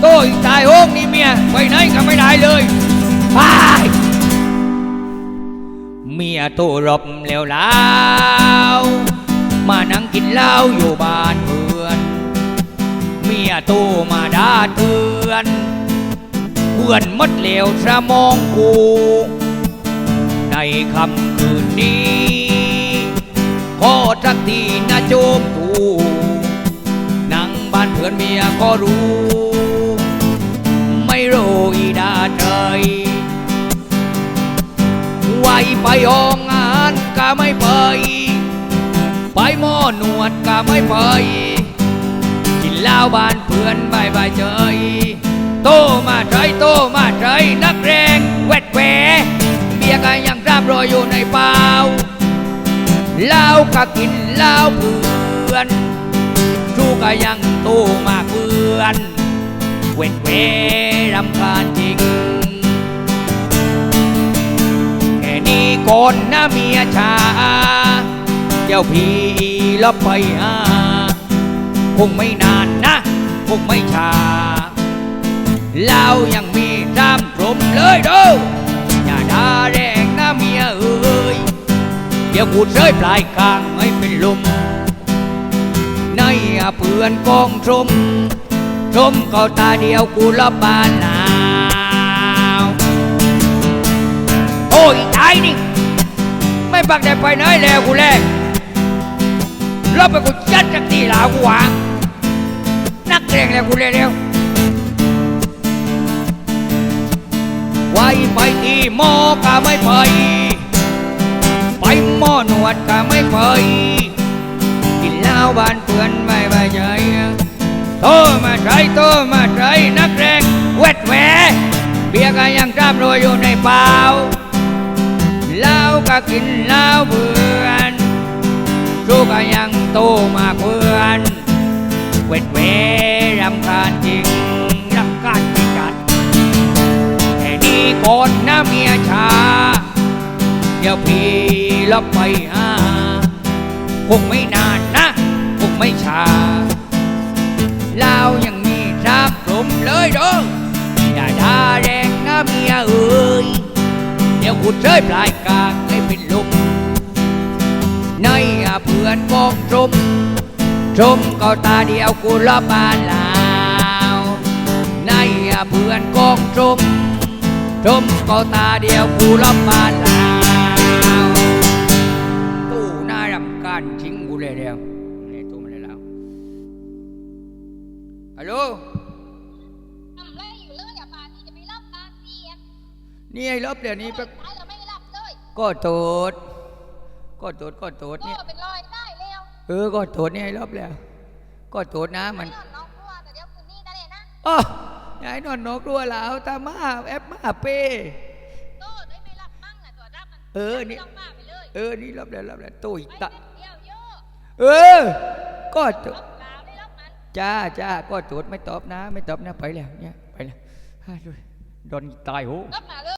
โต้ยตายโห้งนี่เมียไปไหนก็ไม่ได้เลยไปเมียโตรบเร็วแล้วมานั่งกินเหล้าอยู่บ้านเพื่อน เมียโตมาด่าเตือนเพื่อนมดเหลวสมองกูในคำคืนนี้ขอสักทีนะโจมตูนั่งบ้านเพื่อนเมียก็รู้ ไม่รู้ไวไปห้องงานก็ไม่ไป ไปหมอหนวดก็ไม่ไป กินเหล้าบ้านเพื่อนบายบายเจยโตมาใจโตมาใจนักแรงแวดแหวเบียร์ก็ยังตามรอยอยู่ในเปล่าเหล้าก็กินเหล้าเพื่อนชูก็ยังโตมาเพื่อนแวดแหว ค่นี้ก่อนนะเมียชา เจ้าพี่ลบไปหาคงไม่นานนะคงไม่ช้าเรายังมีตามตรมเลยเด้ออย่าด่าแรงนะเมียเอ้ยเดี๋ยวกูเสยปลายคางให้เป็นลม ในเพื่อนกองชมชมก็ตาเดียวกูละบานลา บักได้ไปไหนแล้วกูแลกรอบไปกูจัดจากที่ลาวกูวางนักเรงแล้วกูเร็วๆไว้ไปที่หมอก็ไม่ไป ไปหมอหนวดก็ไม่ไปกินเหล้าบ้านเพื่อนไม่ไปใจโตมาใจโตมาใจนักแรงเวทแหวเบียร์ก็ยังตามรอยอยู่ในเปล่าเหล้า กินเหล้าเพื่อนลูกก็ยังโตมากเพื่อนเวทเวรำคาญจริงรำคาญจริงจัดแค่นี้ก่อนนะเมียชา เดี๋ยวพี่ลบไปหาคงไม่นานนะคงไม่ช้าเรายังมีรักลมเลยเด้ออย่าด่าแรงนะเมียเอ้ยเดี๋ยวกูเจยปลายกลาง เป็นลมในเพื่อนกองชมชมก็ตาเดียวกูรอบบานลาวในเพื่อนกองชมชมก็ตาเดียวกูรอบบานลาวตู้น่ารำคาญทิ้งกูเลยเดียวนี่ตู้มาเลยแล้วฮัลโหลทำไรอยู่เลยอย่าป่านนี้จะไปรับการเสียงนี่ไอ้รอบเดี๋ยวนี้ตายเราไม่รับเลย ก็โตดก็โตดก็โตดก็เนี่ยเป็นรอยได้แล้วเออก็โตดนี่ไอ้รอบแล้ว ก็โตดนะมันนอนน้องกลัวแต่เดี๋ยวคืนนี้ได้เลยนะอ๋อยายนอนนกรัวแล้วตามาแอปมาเป้โต้ได้ไม่รับมั่งอะตัวรับมันเออนี่ไม่ต้องมาไปเลยเออนี่รับแล้วรับแล้วตุยไปตะเดียวเยอะเออ ก็โตรับลาวได้รับมันจ้าจ้าก็โตดไม่ตอบนะ ไม่ตอบนะไปแล้วเนี่ยไปแล้วฮ่าดูโดนตายโหรับมา